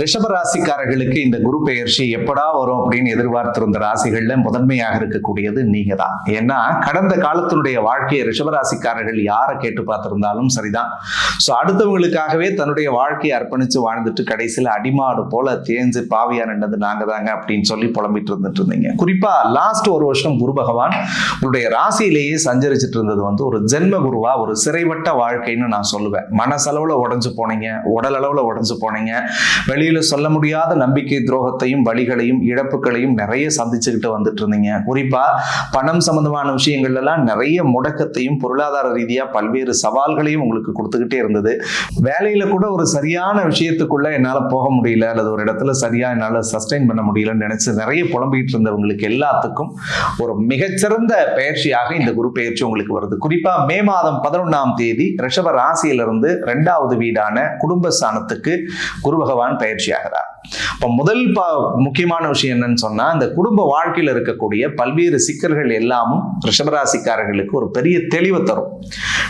ரிஷபராசிக்காரர்களுக்கு இந்த குரு பெயர்ச்சி எப்படா வரும் அப்படின்னு எதிர்பார்த்திருந்த ராசிகள்ல முதன்மையாக இருக்கக்கூடியது நீங்க தான் ஏன்னா கடந்த காலத்தினுடைய வாழ்க்கையை ரிஷபராசிக்காரர்கள் யாரை கேட்டு பார்த்திருந்தாலும் சரிதான். ஸோ அடுத்தவங்களுக்காகவே தன்னுடைய வாழ்க்கையை அர்ப்பணிச்சு வாழ்ந்துட்டு கடைசியில் அடிமாடு போல தேஞ்சு பாவியா நின்றது நாங்க தாங்க அப்படின்னு சொல்லி புலம்பிட்டு இருந்துட்டு இருந்தீங்க. குறிப்பா லாஸ்ட் ஒரு வருஷம் குரு பகவான் உங்களுடைய ராசியிலேயே சஞ்சரிச்சிட்டு இருந்தது வந்து ஒரு ஜென்ம குருவா ஒரு சிறைவட்ட வாழ்க்கைன்னு நான் சொல்லுவேன். மனசளவுல உடஞ்சு போனீங்க உடல் அளவுல உடஞ்சு போனீங்க வெளி வெளியில சொல்ல முடியாத நம்பிக்கை துரோகத்தையும் வழிகளையும் இழப்புகளையும் நிறைய சந்திச்சுக்கிட்டு வந்துட்டு இருந்தீங்க. குறிப்பா பணம் சம்பந்தமான விஷயங்கள்ல எல்லாம் நிறைய முடக்கத்தையும் பொருளாதார ரீதியா பல்வேறு சவால்களையும் உங்களுக்கு கொடுத்துக்கிட்டே இருந்தது. வேலையில கூட ஒரு சரியான விஷயத்துக்குள்ள என்னால போக முடியல அல்லது ஒரு இடத்துல சரியா என்னால சஸ்டைன் பண்ண முடியலன்னு நினைச்சு நிறைய புலம்பிட்டு இருந்தவங்களுக்கு எல்லாத்துக்கும் ஒரு மிகச்சிறந்த பயிற்சியாக இந்த குரு பயிற்சி உங்களுக்கு வருது. குறிப்பா மே மாதம் பதினொன்றாம் தேதி ரிஷப ராசியிலிருந்து ரெண்டாவது வீடான குடும்பஸ்தானத்துக்கு குரு பகவான் பெயர் ஆகிறார் இப்போ முதல் ப முக்கியமான விஷயம் என்னன்னு சொன்னா இந்த குடும்ப வாழ்க்கையில் இருக்கக்கூடிய பல்வேறு சிக்கல்கள் எல்லாமும் ரிஷபராசிக்காரர்களுக்கு ஒரு பெரிய தெளிவை தரும்.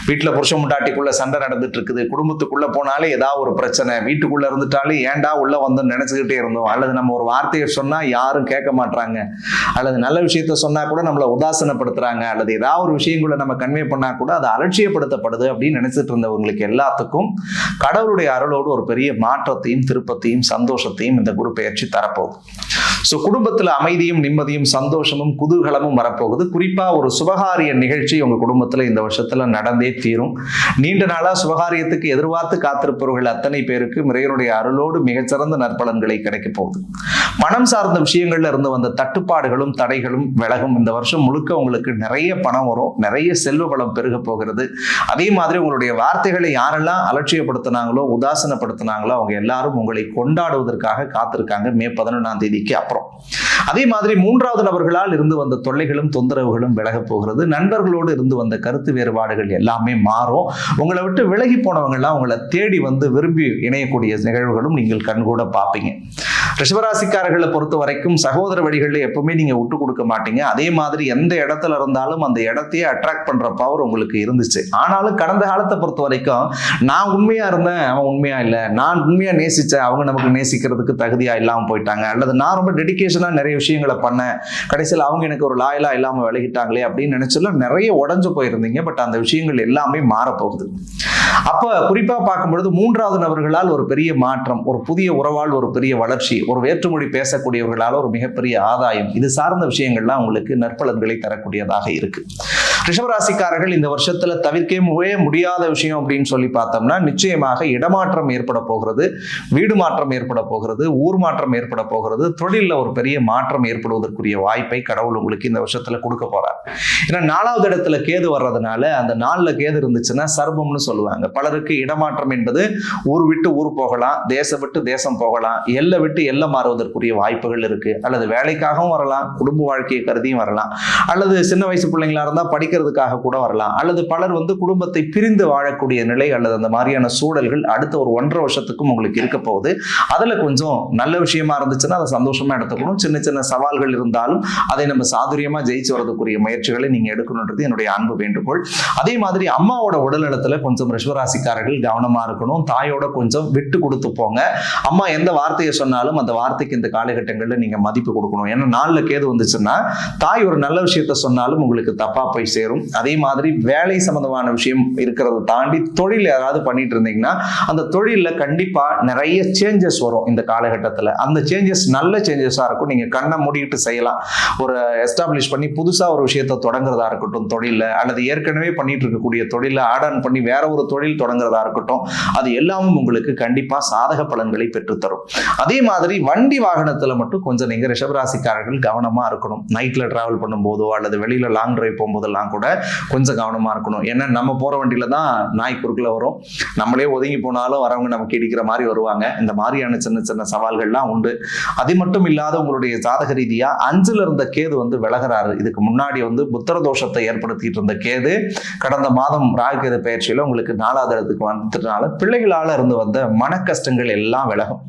வீட்டில் புருஷ முட்டாட்டிக்குள்ள சண்டை நடந்துட்டு இருக்குது. குடும்பத்துக்குள்ள போனாலே ஏதாவது ஒரு பிரச்சனை. வீட்டுக்குள்ள இருந்துட்டாலே ஏன்டா உள்ள வந்து நினைச்சுக்கிட்டே இருந்தோம். அல்லது நம்ம ஒரு வார்த்தையை சொன்னா யாரும் கேட்க மாட்டாங்க அல்லது நல்ல விஷயத்த சொன்னா கூட நம்மளை உதாசனப்படுத்துறாங்க. அல்லது ஏதாவது ஒரு விஷயங்களை நம்ம கன்வே பண்ணா கூட அது அலட்சியப்படுத்தப்படுது அப்படின்னு நினைச்சிட்டு இருந்தவங்களுக்கு எல்லாத்துக்கும் கடவுளுடைய அருளோடு ஒரு பெரிய மாற்றத்தையும் திருப்பத்தையும் சந்தோஷத்தையும் இந்த குரு பயிற்சி தரப்போகுது. ஸோ குடும்பத்தில் அமைதியும் நிம்மதியும் சந்தோஷமும் குதூகலமும் வரப்போகுது. குறிப்பா ஒரு சுபகாரிய நிகழ்ச்சி உங்கள் குடும்பத்துல இந்த வருஷத்துல நடந்தே தீரும். நீண்ட நாளாக சுபகாரியத்துக்கு எதிர்பார்த்து காத்திருப்பவர்கள் அத்தனை பேருக்கு இறைவனுடைய அருளோடு மிகச்சிறந்த நற்பலன்களை கிடைக்கப் போகுது. பணம் சார்ந்த விஷயங்கள்ல இருந்து வந்த தட்டுப்பாடுகளும் தடைகளும் விலகும். இந்த வருஷம் முழுக்க உங்களுக்கு நிறைய பணம் வரும். நிறைய செல்வ வளம் பெருக போகிறது. அதே மாதிரி உங்களுடைய வார்த்தைகளை யாரெல்லாம் அலட்சியப்படுத்தினாங்களோ உதாசனப்படுத்தினாங்களோ அவங்க எல்லாரும் உங்களை கொண்டாடுவதற்காக காத்திருக்காங்க மே பதினொன்றாம் தேதிக்கு அப்புறம். அதே மாதிரி மூன்றாவது நபர்களால் இருந்து வந்த தொல்லைகளும் தொந்தரவுகளும் விலக போகிறது. நண்பர்களோடு இருந்து வந்த கருத்து வேறுபாடுகள் எல்லாமே மாறும். உங்களை விட்டு விலகி போனவங்கெல்லாம் உங்களை தேடி வந்து விரும்பி இணையக்கூடிய நிகழ்வுகளும் நீங்கள் கண்கூட பார்ப்பீங்க. ரிஷபராசிக்காரர்களை பொறுத்த வரைக்கும் சகோதர வழிகளில் எப்பவுமே நீங்க விட்டு கொடுக்க மாட்டீங்க. அதே மாதிரி எந்த இடத்துல இருந்தாலும் அந்த இடத்தையே அட்ராக்ட் பண்ற பவர் உங்களுக்கு இருந்துச்சு. ஆனாலும் கடந்த காலத்தை பொறுத்த வரைக்கும் நான் உண்மையா இருந்தேன் அவன் உண்மையா இல்லை. நான் உண்மையா நேசிச்சேன் அவங்க நமக்கு நேசிக்கிறதுக்கு தகுதியா இல்லாமல் போயிட்டாங்க. அல்லது நான் ரொம்ப டெடிகேஷனா நிறைய விஷயங்களை பண்ணேன். கடைசியில் அவங்க எனக்கு ஒரு லாயலா இல்லாமல் விலகிட்டாங்களே அப்படின்னு நினைச்சல நிறைய உடஞ்சு போயிருந்தீங்க. பட் அந்த விஷயங்கள் எல்லாமே மாறப்போகுது. அப்ப குறிப்பா பார்க்கும்பொழுது மூன்றாவது நபர்களால் ஒரு பெரிய மாற்றம் ஒரு புதிய உறவால் ஒரு பெரிய வளர்ச்சி ஒரு வேற்றுமொழி பேசக்கூடியவர்களால் ஒரு மிகப்பெரிய ஆதாயம் இது சார்ந்த விஷயங்கள்லாம் உங்களுக்கு நற்பலன்களை தரக்கூடியதாக இருக்கு. ரிஷபராசிக்காரர்கள் இந்த வருஷத்துல தவிர்க்கவே முடியாத விஷயம் அப்படின்னு சொல்லி பார்த்தோம்னா நிச்சயமாக இடமாற்றம் ஏற்பட போகிறது வீடு மாற்றம் ஏற்பட போகிறது ஊர் மாற்றம் ஏற்பட போகிறது தொழிலில் ஒரு பெரிய மாற்றம் ஏற்படுவதற்குரிய வாய்ப்பை கடவுள் உங்களுக்கு இந்த வருஷத்துல கொடுக்க போறார். ஏன்னா நாலாவது இடத்துல கேது வர்றதுனால அந்த நாளில் கேது இருந்துச்சுன்னா சர்வம்னு சொல்லுவாங்க. பலருக்கு இடமாற்றம் என்பது ஊர் விட்டு ஊர் போகலாம் தேசம் விட்டு தேசம் போகலாம் எல்லை விட்டு எல்லை மாறுவதற்குரிய வாய்ப்புகள் இருக்கு. அல்லது வேலைக்காகவும் வரலாம் குடும்ப வாழ்க்கையை கருதியும் வரலாம். அல்லது சின்ன வயசு பிள்ளைங்களா இருந்தால் படிக்கிறதுக்காக கூட வரலாம். அல்லது பலர் வந்து குடும்பத்தை பிரிந்து வாழக்கூடிய நிலை அல்லது அந்த மாதிரியான சூழல்கள் அடுத்த ஒரு ஒன்றரை வருஷத்துக்கும் உங்களுக்கு இருக்க போகுது. அதில் கொஞ்சம் நல்ல விஷயமா இருந்துச்சுன்னா அதை சந்தோஷமா எடுத்துக்கணும். சின்ன சின்ன சவால்கள் இருந்தாலும் அதை நம்ம சாதுரியமா ஜெயிச்சு வரதுக்குரிய முயற்சிகளை நீங்க எடுக்கணுன்றது என்னுடைய அன்பு வேண்டுகோள். அதே மாதிரி அம்மாவோட உடல்நலத்துல கொஞ்சம் ரிஷ்வராசிக்காரர்கள் கவனமா இருக்கணும். தாயோட கொஞ்சம் விட்டு கொடுத்து போங்க. அம்மா எந்த வார்த்தையை சொன்னாலும் அந்த வார்த்தைக்கு இந்த காலகட்டங்களில் நீங்க மதிப்பு கொடுக்கணும். ஏன்னா நாளில் கேது வந்துச்சுன்னா தாய் ஒரு நல்ல விஷயத்த சொன்னாலும் உங்களுக்கு தப்பா போய் சேரும். அதே மாதிரி வேலை சம்பந்தமான விஷயம் இருக்கிறத தாண்டி தொழில் யாராவது பண்ணிட்டு இருந்தீங்கன்னா அந்த தொழிலில் கண்டிப்பாக நிறைய சேஞ்சஸ் வரும் இந்த காலகட்டத்தில். அந்த சேஞ்சஸ் நல்ல சேஞ்சஸாக இருக்கும். நீங்கள் கண்ணை மூடிட்டு செய்யலாம். ஒரு எஸ்டாப்ளிஷ் பண்ணி புதுசாக ஒரு விஷயத்தை தொடங்குறதா இருக்கட்டும் தொழிலில் அல்லது ஏற்கனவே பண்ணிட்டு இருக்கக்கூடிய தொழிலை ஆட் ஆன் பண்ணி வேற ஒரு தொழில் தொடங்குறதா இருக்கட்டும் அது எல்லாமும் உங்களுக்கு கண்டிப்பாக சாதக பலன்களை பெற்றுத்தரும். அதே மாதிரி வண்டி வாகனத்தில் மட்டும் கொஞ்சம் நீங்கள் ரிஷபராசிக்காரர்கள் கவனமாக இருக்கணும். நைட்டில் ட்ராவல் பண்ணும்போதோ அல்லது வெளியில லாங் டிரைவ் போகும்போதெல்லாம் கூட கொஞ்சம் கவனமா இருக்கணும். ஏன்னா நம்ம போற வண்டியில தான் நாய் குறுக்கில் வரும். நம்மளே ஒதுங்கி போனாலும் வரவங்க நமக்கு இடிக்கிற மாதிரி வருவாங்க. இந்த மாதிரியான சின்ன சின்ன சவால்கள்லாம் உண்டு. அது மட்டும் இல்லாத உங்களுடைய ஜாதக ரீதியா அஞ்சுல இருந்த கேது வந்து விலகிறாரு. இதுக்கு முன்னாடி வந்து புத்திர தோஷத்தை ஏற்படுத்திட்டு இருந்த கேது கடந்த மாதம் ராகுகேது பயிற்சியில உங்களுக்கு நாலாவது இடத்துக்கு வந்ததுனால பிள்ளைகளால இருந்து வந்த மன கஷ்டங்கள் எல்லாம் விலகும்.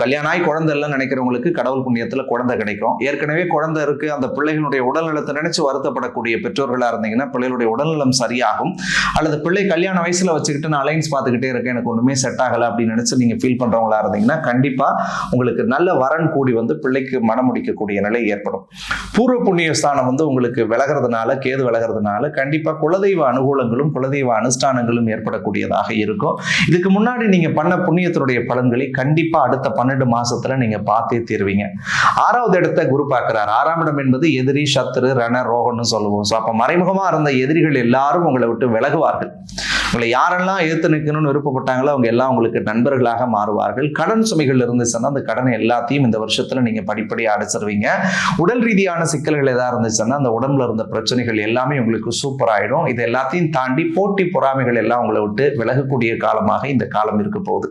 கல்யாணம் ஆகி குழந்தை எல்லாம் நினைக்கிறவங்களுக்கு கடவுள் புண்ணியத்துல குழந்தை கிடைக்கும். ஏற்கனவே குழந்தை இருக்கு அந்த பிள்ளைகளுடைய உடல்நலத்தை நினைச்சு வருத்தப்படக்கூடிய பெற்றோர்களா இருந்தீங்கன்னா பிள்ளைகளுடைய உடல்நலம் சரியாகும். அல்லது பிள்ளை கல்யாண வயசுல வச்சுக்கிட்டு நான் அலைன்ஸ் பார்த்துக்கிட்டே இருக்கேன் எனக்கு ஒண்ணுமே செட் ஆகல அப்படின்னு நினைச்சு நீங்க ஃபீல் பண்றவங்களா இருந்தீங்கன்னா கண்டிப்பா உங்களுக்கு நல்ல வரன் கூடி வந்து பிள்ளைக்கு மனம் முடிக்கக்கூடிய நிலை ஏற்படும். பூர்வ புண்ணிய ஸ்தானம் வந்து உங்களுக்கு விலகிறதுனால கேது விலகிறதுனால கண்டிப்பா குலதெய்வ அனுகூலங்களும் குலதெய்வ அனுஷ்டானங்களும் ஏற்படக்கூடியதாக இருக்கும். இதுக்கு முன்னாடி நீங்க பண்ண புண்ணியத்தினுடைய பலன்களை கண்டிப்பா அடுத்த பன்னெண்டு மாசத்துல நீங்க பார்த்தே தீருவீங்க. ஆறாவது இடத்த குரு பார்க்கிறார். ஆறாம் இடம் என்பது எதிரி சத்துரு ரண ரோகம்னு சொல்லுவோம். ஸோ அப்ப மறைமுகமா இருந்த எதிரிகள் எல்லாரும் உங்களை விட்டு விலகுவார்கள். உங்களை யாரெல்லாம் எதிர்த்து நிற்கணும்னு விருப்பப்பட்டாங்களோ அவங்க எல்லாம் உங்களுக்கு நண்பர்களாக மாறுவார்கள். கடன் சுமைகள் இருந்துச்சுன்னா அந்த கடனை எல்லாத்தையும் இந்த வருஷத்துல நீங்க படிப்படியாக அடைச்சிருவீங்க. உடல் ரீதியான சிக்கல்கள் ஏதாவது இருந்துச்சுன்னா அந்த உடம்புல இருந்த பிரச்சனைகள் எல்லாமே உங்களுக்கு சூப்பர் ஆயிடும். இது எல்லாத்தையும் தாண்டி போட்டி பொறாமைகள் எல்லாம் உங்களை விட்டு விலகக்கூடிய காலமாக இந்த காலம் இருக்க போகுது.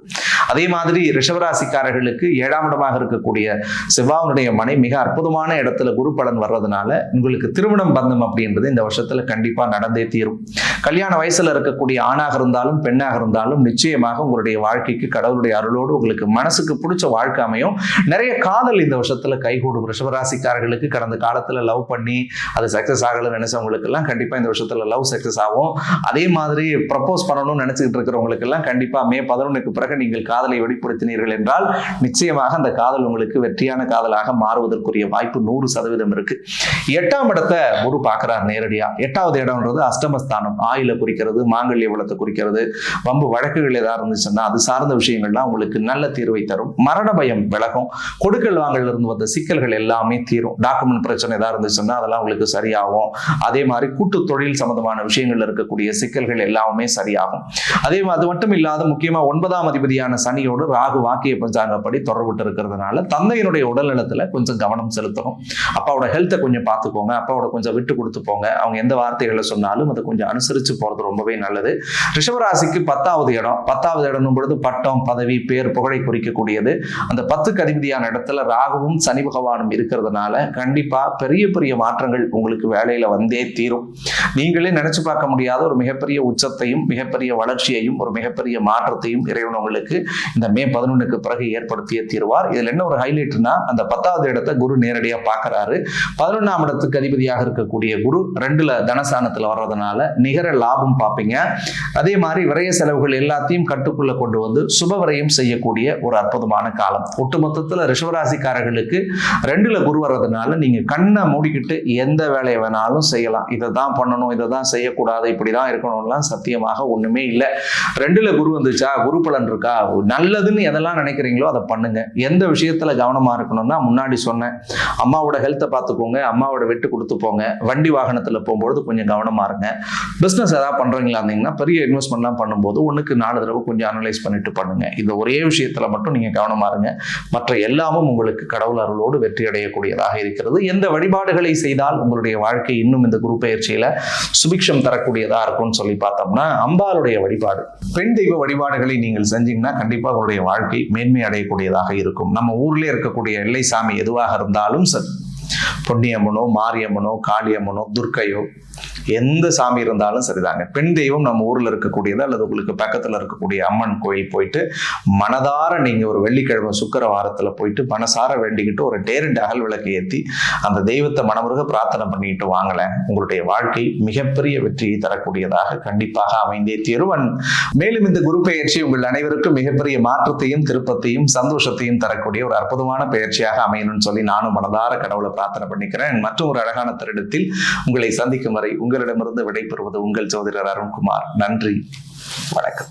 அதே மாதிரி ரிஷவராசிக்காரர்களுக்கு ஏழாம் இடமாக இருக்கக்கூடிய செவ்வாவுடைய மனை மிக அற்புதமான இடத்துல குரு பலன் வர்றதுனால உங்களுக்கு திருமணம் பந்தம் அப்படின்றது இந்த வருஷத்துல கண்டிப்பா நடந்தே தீரும். கல்யாண வயசுல இருக்கக்கூடிய ஆணாக இருந்தாலும் பெண்ணாக இருந்தாலும் நிச்சயமாக உங்களுடைய வாழ்க்கைக்கு கடவுளுடைய அருளோடு உங்களுக்கு மனசுக்கு பிடிச்ச வாழ்க்கை அமையும். நிறைய காதல் இந்த வருஷத்துல கைகூடும். ரிஷபராசிக்காரர்களுக்கு கடந்த காலத்துல லவ் பண்ணி அது சக்சஸ் ஆகலன்னு நினைச்சவங்களுக்கு எல்லாம் கண்டிப்பா இந்த வருஷத்துல லவ் சக்சஸ் ஆகும். அதே மாதிரி ப்ரப்போஸ் பண்ணணும்னு நினைச்சுக்கிட்டு இருக்கிறவங்களுக்கு எல்லாம் கண்டிப்பா மே பதினொன்றுக்கு பிறகு நீங்கள் காதலை வெளிப்படுத்தினீர்கள் என்றால் நிச்சயமாக அந்த காதல் உங்களுக்கு வெற்றியான காதலாக மாறுவதற்குரிய வாய்ப்பு நூறு சதவீதம் இருக்கு. எட்டாம் இடத்தை குரு பார்க்கிறார் நேரடியா. எட்டாவது இடம்ன்றது அஷ்டமஸ்தானம். ஆயில குறிக்கிறது மாங்கல்ய வளத்தை குறிக்கிறது. வம்பு வழக்குகள் ஏதாவது இருந்துச்சுன்னா அது சார்ந்த விஷயங்கள்லாம் உங்களுக்கு நல்ல தீர்வை தரும். மரண பயம் விலகும். கொடுக்கல் வாங்கல இருந்து வந்த சிக்கல்கள் எல்லாமே தீரும். டாக்குமெண்ட் பிரச்சனை ஏதாவது இருந்துச்சுன்னா அதெல்லாம் உங்களுக்கு சரியாகும். அதே மாதிரி கூட்டு தொழில் சம்பந்தமான விஷயங்கள்ல இருக்கக்கூடிய சிக்கல்கள் எல்லாமே சரியாகும். அதே மாதிரி அது மட்டும் இல்லாத முக்கியமா ஒன்பதாம் அதிபதியான சனியோடு ராகு வாக்கிய பஞ்சாங்கப்படி தொடர்புட்டு இருக்கிறதுனால தந்தையினுடைய உடல்நலத்துல கொஞ்சம் கவனம் செலுத்தணும். அப்பாவோட ஹெல்த்தை கொஞ்சம் பார்த்துக்கோங்க. அப்பாவோட கொஞ்சம் விட்டு கொடுத்து போங்க. அவங்க எந்த வார்த்தைகளை சொன்னாலும் அதை கொஞ்சம் அனுசரிச்சு போறது ரொம்பவே நல்லது. ரிஷபராசிக்கு பத்தாவது இடம். பத்தாவது இடம் பொழுது பட்டம் பதவி பேர் புகழை குறிக்கக்கூடியது. அந்த பத்துக்கு அதிபதியான இடத்துல ராகுவும் சனி பகவானும் இருக்கிறதுனால கண்டிப்பா பெரிய பெரிய மாற்றங்கள் உங்களுக்கு வேலையில வந்தே தீரும். நீங்களே நினைச்சு பார்க்க முடியாத ஒரு மிகப்பெரிய உச்சத்தையும் மிகப்பெரிய வளர்ச்சியையும் ஒரு மிகப்பெரிய மாற்றத்தையும் இறைவன் உங்களுக்கு இந்த மே பதினொன்றுக்கு பிறகு ஏற்படுத்திய தீர்வார். இதுல என்ன ஒரு ஹைலைட்னா அந்த பத்தாவது இடத்தை குரு நேரடியாக பார்க்கறாரு. பதினொன்றாம் இடத்துக்கு அதிபதியாக இருக்கக்கூடிய குரு ரெண்டுல தனசானத்துல வர்றதுனால நிகர லாபம் பார்ப்பீங்க. அதே மாதிரி விரய செலவுகள் எல்லாத்தையும் கட்டுக்குள்ள கொண்டு வந்து சுப விரயம் செய்யக்கூடிய ஒரு அற்புதமான காலம். ஒட்டுமொத்தத்துல ரிஷவராசிக்காரர்களுக்கு ரெண்டுல குரு வர்றதுனால நீங்க கண்ணை மூடிக்கிட்டு எந்த வேலையை வேணாலும் செய்யலாம். இதை தான் பண்ணணும் இதை தான் செய்யக்கூடாது இப்படிதான் இருக்கணும்லாம் சத்தியமாக ஒண்ணுமே இல்லை. ரெண்டுல குரு வந்துச்சா? குரு பலன் இருக்கா? நல்லதுன்னு எதெல்லாம் நினைக்கிறீங்களோ அதை பண்ணுங்க. எந்த விஷயத்துல கவனமா இருக்கணும்னா முன்னாடி சொன்னேன். அம்மாவோட ஹெல்த்தை பார்த்துக்கோங்க அம்மாவோட விட்டு கொடுத்து போங்க. வண்டி வாகனத்துல போகும்போது கொஞ்சம் கவனமா இருங்க. பிசினஸ் ஏதாவது பண்றீங்களா இருந்தீங்கன்னா பெரிய இன்வெஸ்ட்மெண்ட்லாம் பண்ணும்போது ஒன்றுக்கு நாலு தடவை கொஞ்சம் அனலைஸ் பண்ணிட்டு பண்ணுங்க. இந்த ஒரே விஷயத்துல மட்டும் நீங்கள் கவனமாக இருங்க. மற்ற எல்லாமும் உங்களுக்கு கடவுள் அருளோடு வெற்றி அடையக்கூடியதாக இருக்கிறது. எந்த வழிபாடுகளை செய்தால் உங்களுடைய வாழ்க்கை இன்னும் இந்த குரு பயிற்சியில் சுபிக்ஷம் தரக்கூடியதாக இருக்கும்னு சொல்லி பார்த்தோம்னா அம்பாளுடைய வழிபாடு. பெண் தெய்வ வழிபாடுகளை நீங்கள் செஞ்சீங்கன்னா கண்டிப்பாக உங்களுடைய வாழ்க்கை மேன்மை அடையக்கூடியதாக இருக்கும். நம்ம ஊர்லயே இருக்கக்கூடிய எல்லை சாமி எதுவாக இருந்தாலும் சரி. பொன்னியம்மனோ மாரியம்மனோ காளியம்மனோ துர்க்கையோ எந்த சாமி இருந்தாலும் சரிதாங்க. பெண் தெய்வம் நம்ம ஊர்ல இருக்கக்கூடியது அல்லது உங்களுக்கு பக்கத்துல இருக்கக்கூடிய அம்மன் கோயில் போயிட்டு மனதார நீங்க ஒரு வெள்ளிக்கிழமை சுக்கர வாரத்துல போயிட்டு மனசார வேண்டிக்கிட்டு ஒரு டேரண்ட் அகல் விளக்கு ஏத்தி அந்த தெய்வத்தை மனமுருக பிரார்த்தனை பண்ணிட்டு வாங்கல. உங்களுடைய வாழ்க்கை மிகப்பெரிய வெற்றியை தரக்கூடியதாக கண்டிப்பாக அமைந்தே தீருவன் மேலும் இந்த குரு பெயர்ச்சி உங்கள் அனைவருக்கும் மிகப்பெரிய மாற்றத்தையும் திருப்பத்தையும் சந்தோஷத்தையும் தரக்கூடிய ஒரு அற்புதமான பெயர்ச்சியாக அமையணும்னு சொல்லி நானும் மனதார கடவுளை பிரார்த்தனை பண்ணிக்கிறேன். மற்றும் ஒரு அழகான திருடத்தில் உங்களை சந்திக்கும் வரை உங்கள் உங்களிடமிருந்து விடைபெறுவது உங்கள் சோதரர் அருண்குமார். நன்றி. வணக்கம்.